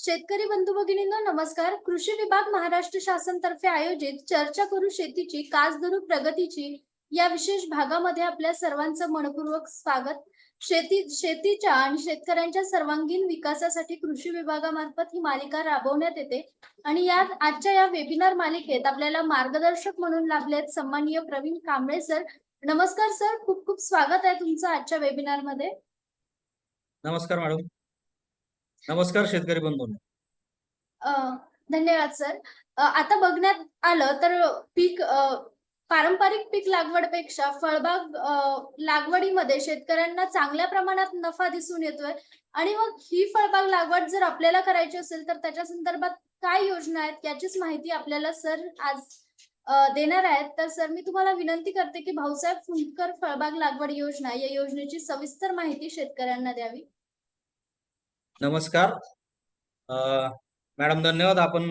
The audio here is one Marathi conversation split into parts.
शेतकरी बंधू भगिनींनो नमस्कार. कृषी विभाग महाराष्ट्र शासन तर्फे आयोजित चर्चा करू शेतीची कास धरू प्रगतीची या विशेष भागामध्ये आपल्या सर्वांचं मनपूर्वक स्वागत. शेती शेतीच्या आणि शेतकऱ्यांच्या सर्वांगीण विकासासाठी कृषी विभागामार्फत ही मालिका राबवण्यात येते. आणि या आजच्या या वेबिनार मालिकेत आपल्याला मार्गदर्शक म्हणून लाभले आहेत सन्माननीय प्रवीण कांबळे सर. नमस्कार सर. खूप खूप स्वागत आहे तुमचं आजच्या वेबिनारमध्ये. नमस्कार मॅडम. नमस्कार शेतकरी बंधूंनो. धन्यवाद सर. आता बघण्यात आलं तर पीक पारंपरिक पीक लागवडपेक्षा फळबाग लागवडीमध्ये शेतकऱ्यांना चांगल्या प्रमाणात नफा दिसून येतोय. आणि मग ही फळबाग लागवड जर आपल्याला करायची असेल तर त्याच्या संदर्भात काय योजना आहेत? याचीच माहिती आपल्याला सर आज देणार आहेत. तर सर मी तुम्हाला विनंती करते की भाऊसाहेब फुंडकर फळबाग लागवड योजना या योजनेची सविस्तर माहिती शेतकऱ्यांना द्यावी. नमस्कार. मॅडम धन्यवाद आपण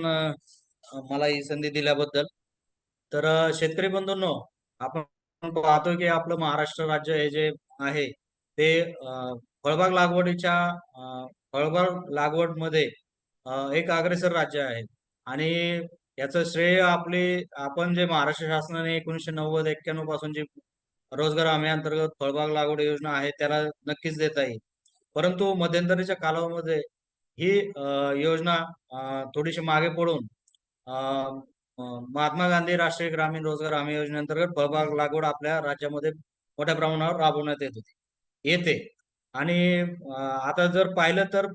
मला ही संधी दिल्याबद्दल. तर शेतकरी बंधूंनो आपण पाहतो की आपलं महाराष्ट्र राज्य हे जे आहे ते फळबाग लागवडीच्या फळबाग लागवडमध्ये मध्ये एक अग्रेसर राज्य आहे. आणि याचं श्रेय आपले आपण जे महाराष्ट्र शासनाने एकोणीसशे नव्वद एक्क्याण्णवपासून जी रोजगार हमी अंतर्गत फळबाग लागवड योजना आहे त्याला नक्कीच देता येईल परंतु मध्यंतरीच्या कालावधीमध्ये ही योजना थोडीशी मागे पडून अ, महात्मा गांधी राष्ट्रीय ग्रामीण रोजगार हमी योजनेअंतर्गत फळबाग लागवड आपल्या राज्यामध्ये मोठ्या प्रमाणावर राबवण्यात येत होती. येते. आणि आता जर पाहिलं तर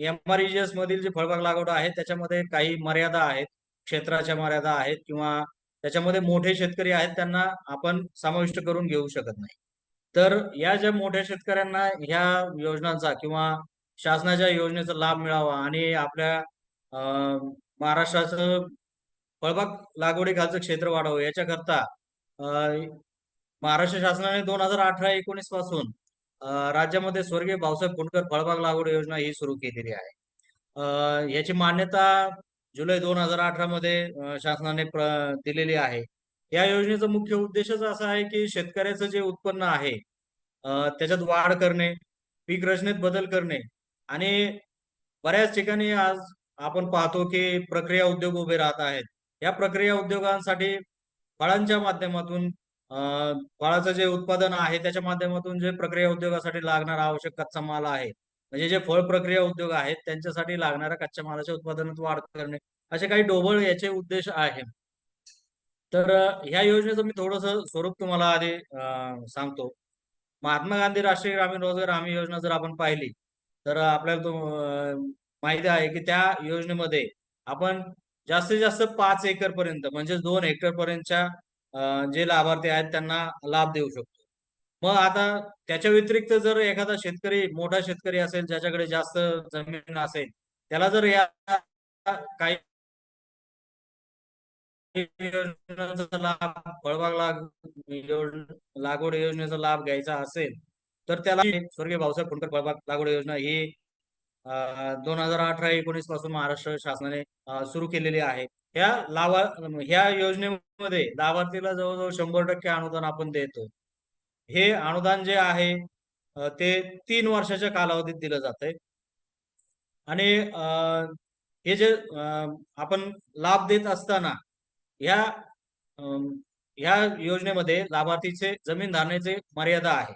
एमआरईजीएस मधील जी फळबाग लागवड आहे त्याच्यामध्ये काही मर्यादा आहेत. क्षेत्राच्या मर्यादा आहेत किंवा त्याच्यामध्ये मोठे शेतकरी आहेत त्यांना आपण समाविष्ट करून घेऊ शकत नाही. तर या ज्या मोठ्या शेतकऱ्यांना ह्या योजनांचा किंवा शासनाच्या योजनेचा लाभ मिळावा आणि आपल्या महाराष्ट्राचं फळबाग लागवडीखालचं क्षेत्र वाढावं याच्याकरता महाराष्ट्र शासनाने दोन हजार अठरा एकोणीसपासून राज्यामध्ये स्वर्गीय भाऊसाहेब कुंडकर फळबाग लागवड योजना ही सुरू केलेली आहे. याची मान्यता जुलै दोन हजार अठरा मध्ये शासनाने दिलेली आहे. या योजनेचा मुख्य उद्देशच असा आहे की शेतकऱ्याचं जे उत्पन्न आहे त्याच्यात वाढ करणे पीक रचनेत बदल करणे आणि बऱ्याच ठिकाणी आज आपण पाहतो की प्रक्रिया उद्योग उभे राहत आहेत. या प्रक्रिया उद्योगांसाठी फळांच्या माध्यमातून फळाचं जे उत्पादन आहे त्याच्या माध्यमातून जे प्रक्रिया उद्योगासाठी लागणारा आवश्यक कच्चा माल आहे म्हणजे जे फळ प्रक्रिया उद्योग आहेत त्यांच्यासाठी लागणाऱ्या कच्च्या मालाच्या उत्पादनात वाढ करणे असे काही ढोबळ याचे उद्देश आहे. तर ह्या योजनेचं मी थोडस स्वरूप तुम्हाला आधी सांगतो. महात्मा गांधी राष्ट्रीय ग्रामीण रोजगार हमी योजना जर आपण पाहिली तर आपल्याला तो माहिती आहे की त्या योजनेमध्ये आपण जास्तीत जास्त पाच एकर पर्यंत म्हणजे दोन हेक्टर पर्यंतच्या जे लाभार्थी आहेत त्यांना लाभ देऊ शकतो. मग आता त्याच्या व्यतिरिक्त जर एखादा शेतकरी मोठा शेतकरी असेल ज्याच्याकडे जास्त जमीन असेल त्याला जर या काही योजनेचा लाभ फळबाग लाग लागवड योजनेचा लाभ घ्यायचा असेल तर त्याला स्वर्गीय भाऊसाहेब फुंडकर फळबाग लागवड योजना ही दोन हजार अठरा एकोणीसपासून महाराष्ट्र शासनाने सुरू केलेली आहे. ह्या लाभा ह्या योजनेमध्ये लाभार्थीला जवळजवळ शंभर टक्के अनुदान आपण देतो. हे अनुदान जे आहे ते तीन वर्षाच्या कालावधीत दिलं जातंय. आणि अ, हे जे आपण लाभ देत असताना ह्या ह्या योजनेमध्ये लाभार्थीचे जमीन धारण्याचे मर्यादा आहे.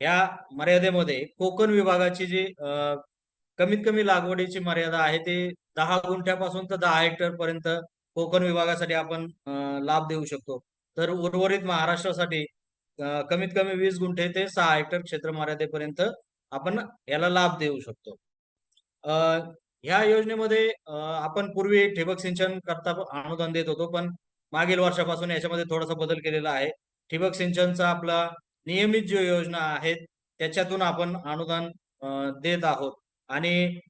या मर्यादेमध्ये कोकण विभागाची जी अ, कमीत कमी लागवडीची मर्यादा आहे ते दहा गुंठ्यापासून तर दहा हेक्टर पर्यंत कोकण विभागासाठी आपण लाभ देऊ शकतो. तर उर्वरित महाराष्ट्रासाठी कमीत कमी वीस गुंठे ते सहा हेक्टर क्षेत्र मर्यादेपर्यंत आपण याला लाभ देऊ शकतो. अ, ह्या योजनेमध्ये आपण पूर्वी ठिबक सिंचन करता अनुदान देत होतो पण मागील वर्षापासून याच्यामध्ये थोडासा बदल केलेला आहे. ठिबक सिंचनचा आपला नियमित जो योजना आहेत त्याच्यातून आपण अनुदान देत आहोत. आणि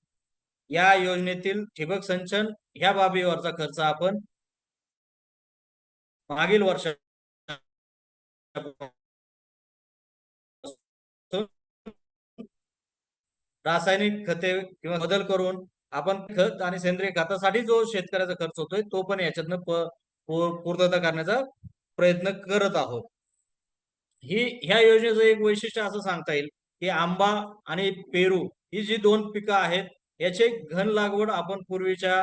या योजनेतील ठिबक सिंचन ह्या बाबीवरचा खर्च आपण मागील वर्षा रासायनिक खते किंवा बदल करून आपण खत आणि सेंद्रिय खतासाठी जो शेतकऱ्याचा खर्च होतोय तो पण याच्यातनं पूर्तता करण्याचा प्रयत्न करत आहोत. ही ह्या योजनेचं एक वैशिष्ट्य असं सांगता येईल की आंबा आणि पेरू ही जी दोन पिकं आहेत याची घन लागवड आपण पूर्वीच्या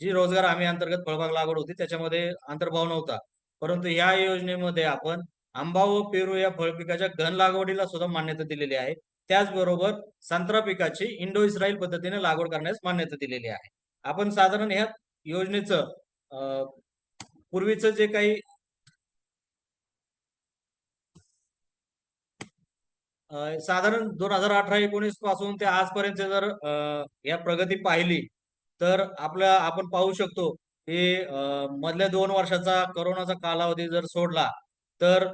जी रोजगार हमी अंतर्गत फळबाग लागवड होती त्याच्यामध्ये अंतर्भाव नव्हता परंतु या योजनेमध्ये आपण आंबा व पेरू या फळ पिकाच्या घन लागवडीला सुद्धा मान्यता दिलेली आहे. त्याचबरोबर संत्रा पिकाची इंडो इस्रायल पद्धतीने लागवड करण्यास मान्यता दिलेली आहे. आपण साधारण ह्या योजनेचं अं, पूर्वीचं जे काही साधारण दोन हजार अठरा एकोणीसपासून ते आजपर्यंत जर या प्रगती पाहिली तर आपल्या आपण पाहू शकतो की मधल्या दोन वर्षाचा करोनाचा कालावधी जर सोडला तर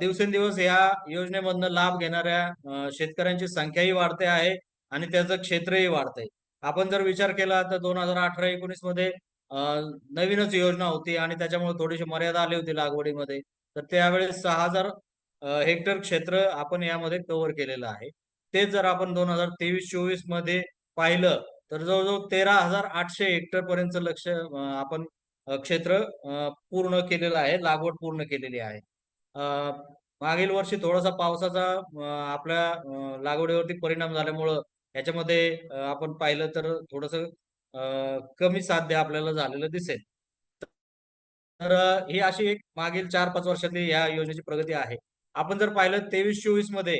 दिवसेंदिवस या योजनेमधनं लाभ घेणाऱ्या शेतकऱ्यांची संख्याही वाढते आहे आणि त्याचं क्षेत्रही वाढतंय. आपण जर विचार केला तर दोन हजार अठरा एकोणीसमध्ये नवीनच योजना होती आणि त्याच्यामुळे थोडीशी मर्यादा आली होती लागवडीमध्ये. तर त्यावेळेस सहा हजार हेक्टर क्षेत्र आपण यामध्ये कव्हर केलेलं आहे. तेच जर आपण दोन हजार तेवीस चोवीसमध्ये पाहिलं तर जवळजवळ तेरा हजार आठशे हेक्टर पर्यंत लक्ष आपण क्षेत्र पूर्ण केलेलं आहे लागवड पूर्ण केलेली आहे. मागील वर्षी थोडासा पावसाचा आपल्या लागवडीवरती परिणाम झाल्यामुळं याच्यामध्ये आपण पाहिलं तर थोडस कमी साध्य आपल्याला झालेलं दिसेल. तर ही अशी एक मागील चार पाच वर्षातली या योजनेची प्रगती आहे. आपण जर पाहिलं तेवीस चोवीसमध्ये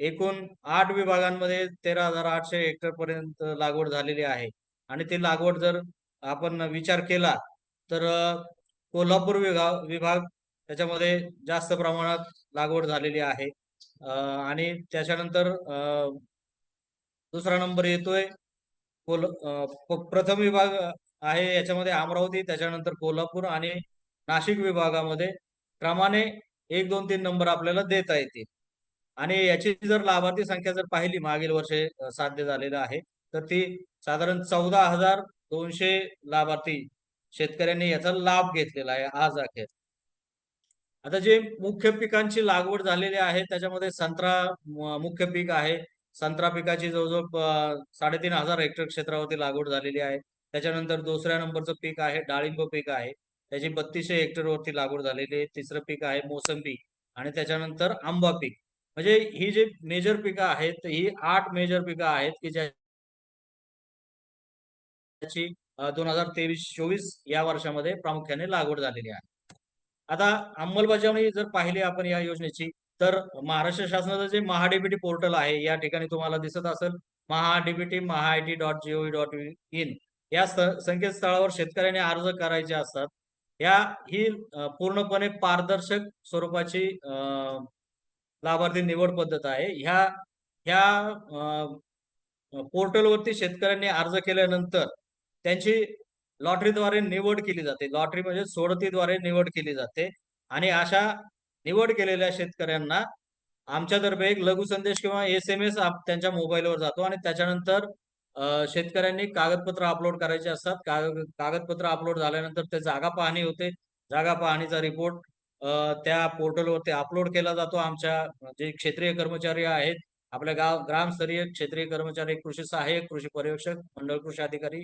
एकूण आठ विभागांमध्ये तेरा हजार आठशे हेक्टर पर्यंत लागवड झालेली आहे. आणि ती लागवड जर आपण विचार केला तर कोल्हापूर विभाग विभाग त्याच्यामध्ये जास्त प्रमाणात लागवड झालेली आहे. आणि त्याच्यानंतर दुसरा नंबर येतोय कोल प्रथम विभाग आहे याच्यामध्ये अमरावती त्याच्यानंतर कोल्हापूर आणि नाशिक विभागामध्ये क्रमाने एक दोन तीन नंबर आपल्याला देता येतील आणि याची जर लाभार्थी संख्या जर पाहिली मागील वर्षे साध्य झालेलं आहे तर ती साधारण चौदा हजार दोनशे लाभार्थी शेतकऱ्यांनी याचा लाभ घेतलेला आहे आज अखेर आता जे मुख्य पिकांची लागवड झालेली आहे त्याच्यामध्ये संत्रा मुख्य पीक आहे संत्रा पिकाची जवळजवळ साडेतीन हजार हेक्टर क्षेत्रावरती लागवड झालेली आहे. त्याच्यानंतर दुसऱ्या नंबरचं पीक आहे डाळिंब पीक आहे. त्याची बत्तीसशे हेक्टर वरती लागवड झालेली आहे. तिसरं पीक आहे मोसंबी आणि त्याच्यानंतर आंबा पीक. म्हणजे ही जी मेजर पिकं आहेत ही आठ मेजर पिकं आहेत की ज्याची दोन हजार तेवीस चोवीस या वर्षामध्ये प्रामुख्याने लागवड झालेली आहे. आता अंमलबजावणी जर पाहिली आपण या योजनेची तर महाराष्ट्र शासनाचं जे महाडीबीटी पोर्टल आहे या ठिकाणी तुम्हाला दिसत असेल MahaDBT MahaIT dot gov dot in या संकेतस्थळावर शेतकऱ्यांनी अर्ज करायचे असतात. या ही पूर्णपणे पारदर्शक स्वरूपाची अ, लाभार्थी निवड पद्धत आहे. ह्या ह्या पोर्टलवरती शेतकऱ्यांनी अर्ज केल्यानंतर त्यांची लॉटरीद्वारे निवड केली जाते. लॉटरी म्हणजे सोडतीद्वारे निवड केली जाते. आणि अशा निवड केलेल्या शेतकऱ्यांना आमच्यातर्फे एक लघु संदेश किंवा एस एम एस त्यांच्या मोबाईलवर जातो आणि त्याच्यानंतर शेतकऱ्यांनी कागदपत्र अपलोड करायचे असतात. कागदपत्र अपलोड झाल्यानंतर ते जागा पाहणी होते. जागा पाहणीचा रिपोर्ट त्या पोर्टलवरती अपलोड केला जातो. आमच्या जे क्षेत्रीय कर्मचारी आहेत आपल्या गाव ग्रामस्तरीय क्षेत्रीय कर्मचारी कृषी सहाय्यक कृषी पर्यवेक्षक मंडळ कृषी अधिकारी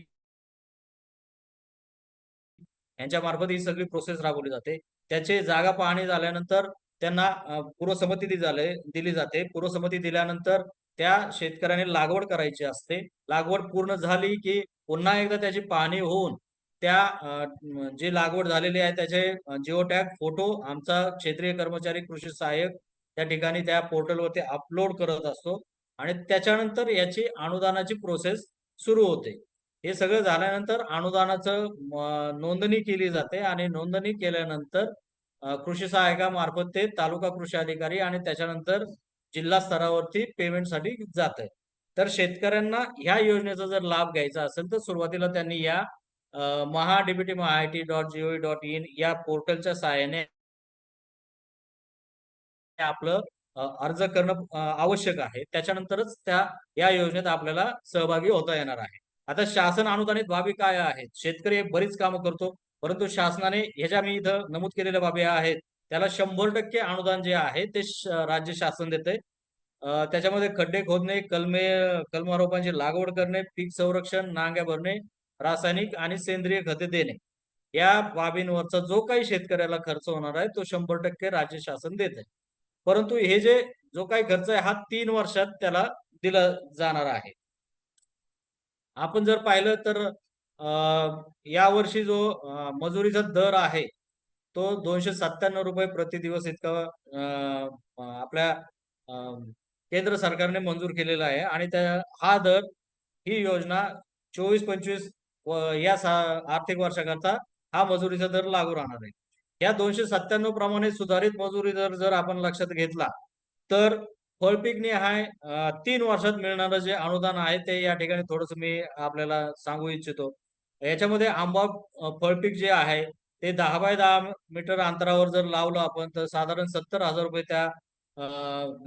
यांच्या मार्फत ही सगळी प्रोसेस राबवली जाते. त्याचे जागा पाहणी झाल्यानंतर त्यांना पूर्वसंमती दिली दिली जाते. पूर्वसंमती दिल्यानंतर त्या शेतकऱ्याने लागवड करायची असते. लागवड पूर्ण झाली की पुन्हा एकदा त्याची पाहणी होऊन त्या जे जी लागवड झालेली आहे त्याचे जिओ टॅग फोटो आमचा क्षेत्रीय कर्मचारी कृषी सहाय्यक त्या ठिकाणी त्या पोर्टलवरती अपलोड करत असतो आणि त्याच्यानंतर याची अनुदानाची प्रोसेस सुरू होते. हे सगळं झाल्यानंतर अनुदानाचं नोंदणी केली जाते आणि नोंदणी केल्यानंतर कृषी सहाय्यकामार्फत ते तालुका कृषी अधिकारी आणि त्याच्यानंतर जिल्हा स्तरावरती पेमेंटसाठी जात आहे तर शेतकऱ्यांना ह्या योजनेचा जर लाभ घ्यायचा असेल तर सुरुवातीला त्यांनी या Maha DBT T dot gov dot in या पोर्टलच्या सहाय्याने आपलं अर्ज करणं आवश्यक आहे. त्याच्यानंतरच त्या या योजनेत आपल्याला सहभागी होता येणार आहे. आता शासन अनुदानित बाबी काय आहेत? शेतकरी हे बरीच कामं करतो परंतु शासनाने ह्याच्या मी इथं नमूद केलेल्या बाबी आहेत. त्याला शंभर टक्के अनुदान जे आहे ते राज्य शासन देते त्याच्यामध्ये खड्डे खोदणे कलमे कलमारोपांची लागवड करणे पीक संरक्षण नांग्या भरणे रासायनिक आणि सेंद्रिय खते देणे. या बाबींवरचा जो काही शेतकऱ्याला खर्च होणार आहे तो शंभर टक्के राज्य शासन देते परंतु हे जे जो काही खर्च आहे हा तीन वर्षात त्याला दिला जाणार आहे. आपण जर पाहिलं तर अ, यावर्षी जो मजुरीचा दर आहे तो दोनशे सत्त्याण्णव रुपये प्रति दिवस इतका आपल्या केंद्र सरकारने मंजूर केलेला आहे. आणि त्या हा दर ही योजना चोवीस पंचवीस या आर्थिक वर्षाकरता हा मजुरीचा दर लागू राहणार आहे. या दोनशे सत्त्याण्णव प्रमाणे सुधारित मजुरी दर जर आपण लक्षात घेतला तर फळपीक निहाय तीन वर्षात मिळणारं जे अनुदान आहे ते या ठिकाणी थोडस मी आपल्याला सांगू इच्छितो. याच्यामध्ये आंबा फळपीक जे आहे ते दहा बाय दहा मीटर अंतरावर जर लावलं आपण तर साधारण सत्तर हजार रुपये त्या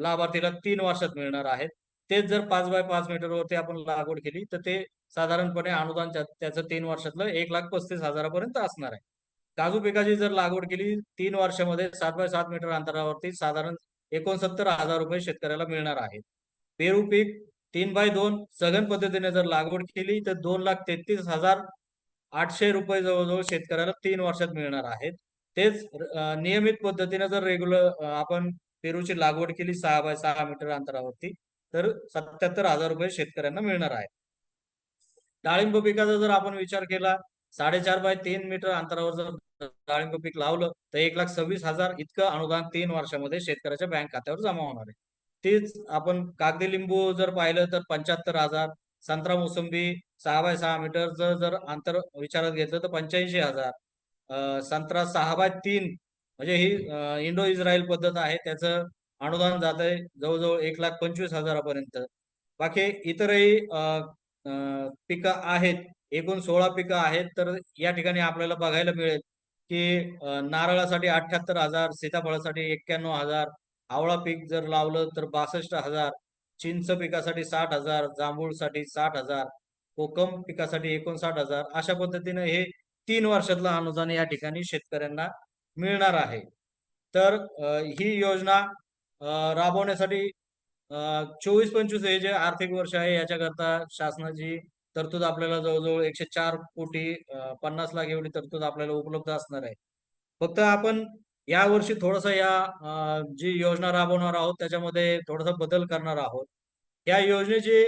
लाभार्थीला तीन वर्षात मिळणार आहेत. तेच जर पाच बाय पाच मीटरवरती आपण लागवड केली तर ते साधारणपणे अनुदान त्याचं तीन वर्षातलं एक लाख पस्तीस हजारापर्यंत असणार आहे. काजू पिकाची जर लागवड केली तीन वर्षामध्ये सात बाय सात मीटर अंतरावरती साधारण एकोणसत्तर हजार रुपये शेतकऱ्याला मिळणार आहेत. पेरू पीक तीन बाय दोन सघन पद्धतीने जर लागवड केली तर दोन लाख तेहतीस हजार आठशे रुपये जवळजवळ शेतकऱ्याला तीन वर्षात मिळणार आहेत. तेच नियमित पद्धतीने जर रेग्युलर आपण पेरूची लागवड केली सहा बाय सहा मीटर अंतरावरती तर सत्याहत्तर हजार रुपये शेतकऱ्यांना मिळणार आहे डाळिंब पिकाचा जर आपण विचार केला साडेचार बाय तीन मीटर अंतरावर जर डाळिंब पीक लावलं तर एक लाख सव्वीस हजार इतकं अनुदान तीन वर्षामध्ये शेतकऱ्याच्या बँक खात्यावर जमा होणार आहे. तेच आपण कागदी लिंबू जर पाहिलं तर पंच्याहत्तर हजार संत्रा मोसंबी सहा बाय सहा मीटरचं जर अंतर विचारात घेतलं तर पंच्याऐंशी हजार संत्रा सहा बाय तीन म्हणजे ही इंडो इस्रायल पद्धत आहे त्याचं अनुदान जात आहे जवळजवळ एक लाख पंचवीस हजारापर्यंत. बाकी इतरही पिकं आहेत एकूण सोळा पिकं आहेत तर या ठिकाणी आपल्याला बघायला मिळेल की नारळासाठी अठ्याहत्तर हजार सीताफळासाठी एक्क्याण्णव हजार आवळा पीक जर लावलं तर बासष्ट हजार चिंच पिकासाठी साठ हजार जांभूळसाठी साठ हजार कोकम पिकासाठी एकोणसाठ हजार अशा पद्धतीने हे तीन वर्षातलं अनुदान या ठिकाणी शेतकऱ्यांना मिळणार आहे. तर ही योजना राबवण्यासाठी चोवीस पंचवीस हे जे आर्थिक वर्ष आहे याच्याकरता शासनाची तरतूद आपल्याला जवळजवळ एकशे चार कोटी पन्नास लाख एवढी तरतूद आपल्याला उपलब्ध असणार आहे. फक्त आपण या वर्षी थोडस या जी योजना राबवणार आहोत त्याच्यामध्ये थोडासा बदल करणार आहोत. या योजनेचे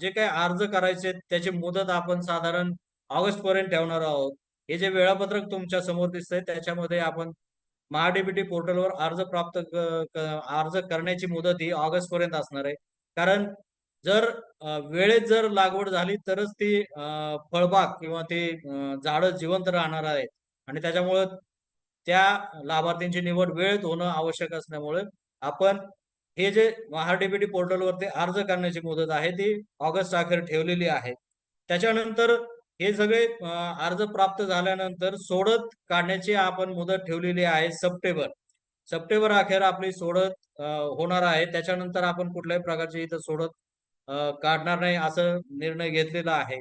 जे काही अर्ज करायचे त्याची मुदत आपण साधारण ऑगस्ट पर्यंत ठेवणार आहोत. हे जे वेळापत्रक तुमच्यासमोर दिसतंय त्याच्यामध्ये आपण महाडीबीटी पोर्टलवर अर्ज प्राप्त अर्ज करण्याची मुदत ही ऑगस्ट पर्यंत असणार आहे. कारण जर वेळेत जर लागवड झाली तरच ती फळबाग किंवा ती झाडं जिवंत राहणार आहेत. आणि त्याच्यामुळं त्या लाभार्थींची निवड वेळेत होणं आवश्यक असल्यामुळे आपण हे जे महाडीबीटी पोर्टलवरती अर्ज करण्याची मुदत आहे ती ऑगस्ट अखेर ठेवलेली आहे. त्याच्यानंतर हे सगळे अर्ज प्राप्त झाल्यानंतर सोडत काढण्याची आपण मुदत ठेवलेली आहे सप्टेंबर. सप्टेंबर अखेर आपली सोडत होणार आहे. त्याच्यानंतर आपण कुठल्याही प्रकारची इथं सोडत काढणार नाही असं निर्णय घेतलेला आहे.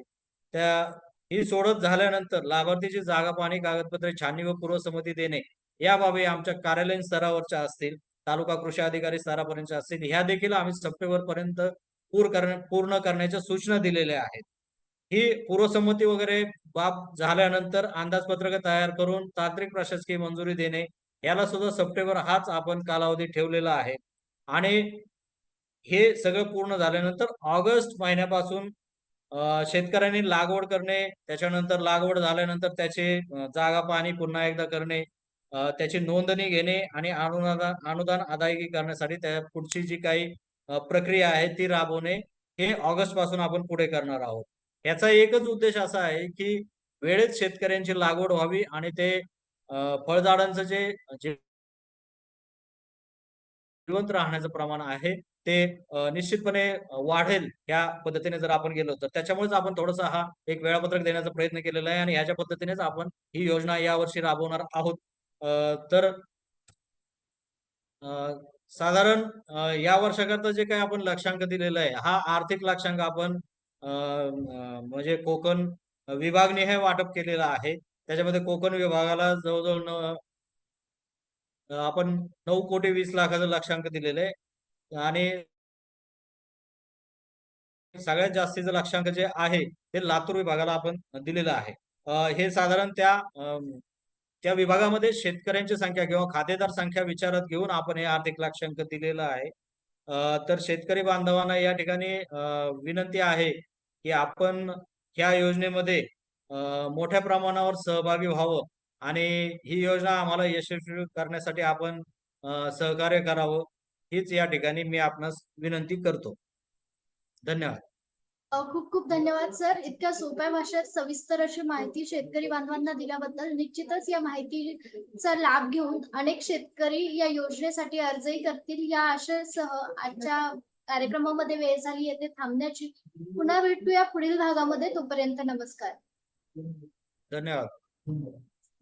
त्या ही सोडत झाल्यानंतर लाभार्थीची जागा पाणी कागदपत्रे छाननी व पूर्वसंमती देणे या बाबी आमच्या कार्यालयीन स्तरावरच्या असतील तालुका कृषी अधिकारी स्तरापर्यंत असतील ह्या देखील आम्ही सप्टेंबर पर्यंत करण्या पूर्ण करण्याच्या सूचना दिलेल्या आहेत. ही पूर्वसंमती वगैरे बाब झाल्यानंतर अंदाजपत्रक तयार करून तांत्रिक प्रशासकीय मंजुरी देणे याला सुद्धा सप्टेंबर हाच आपण कालावधी ठेवलेला आहे. आणि हे सगळं पूर्ण झाल्यानंतर ऑगस्ट महिन्यापासून शेतकऱ्यांनी लागवड करणे त्याच्यानंतर लागवड झाल्यानंतर त्याचे जागा पाणी पुन्हा एकदा करणे त्याची नोंदणी घेणे आणि अनुदान अनुदान अदायगी करण्यासाठी त्या पुढची जी काही प्रक्रिया आहे ती राबवणे हे ऑगस्टपासून आपण पुढे करणार आहोत. याचा एकच उद्देश असा आहे की वेळेत शेतकऱ्यांची लागवड व्हावी आणि ते फळझाडांचं जे जिवंत राहण्याचं प्रमाण आहे. ते निश्चितपणे वाढेल या पद्धतीने जर आपण गेलो तर. त्याच्यामुळेच आपण थोडासा हा एक वेळापत्रक देण्याचा प्रयत्न केलेला आहे आणि ह्याच्या पद्धतीनेच आपण ही योजना यावर्षी राबवणार आहोत. तर साधारण या वर्षाकरता जे काही आपण लक्षांक दिलेला आहे हा आर्थिक लक्षांक आपण म्हणजे कोकण विभागने हे वाटप केलेलं आहे. त्याच्यामध्ये कोकण विभागाला जवळजवळ आपण नऊ कोटी वीस लाखाचं लक्षांक दिलेलं आहे. आणि सगळ्यात जास्तीचं लक्षांक जे आहे ते लातूर विभागाला आपण दिलेलं आहे. हे साधारण त्या त्या विभागामध्ये शेतकऱ्यांची संख्या किंवा खातेदार संख्या विचारात घेऊन आपण हे आर्थिक लक्षांक दिलेलं आहे. तर शेतकरी बांधवांना या ठिकाणी विनंती आहे की आपण ह्या योजनेमध्ये मोठ्या प्रमाणावर सहभागी व्हावं. आणि ही योजना आम्हाला यशस्वी करण्यासाठी आपण सहकार्य करावं हीच या ठिकाणी मी आपणास विनंती करतो. धन्यवाद. खूप खूप धन्यवाद सर. इतक्या सोप्या भाषेत सविस्तर अशी माहिती शेतकरी बांधवांना दिल्याबद्दल निश्चितच या माहितीचा लाभ घेऊन अनेक शेतकरी या योजनेसाठी अर्जही करतील. या आशयासह आजच्या कार्यक्रमामध्ये वेळ झाली येथे थांबण्याची पुन्हा भेटूया पुढील भागामध्ये. तोपर्यंत नमस्कार. धन्यवाद.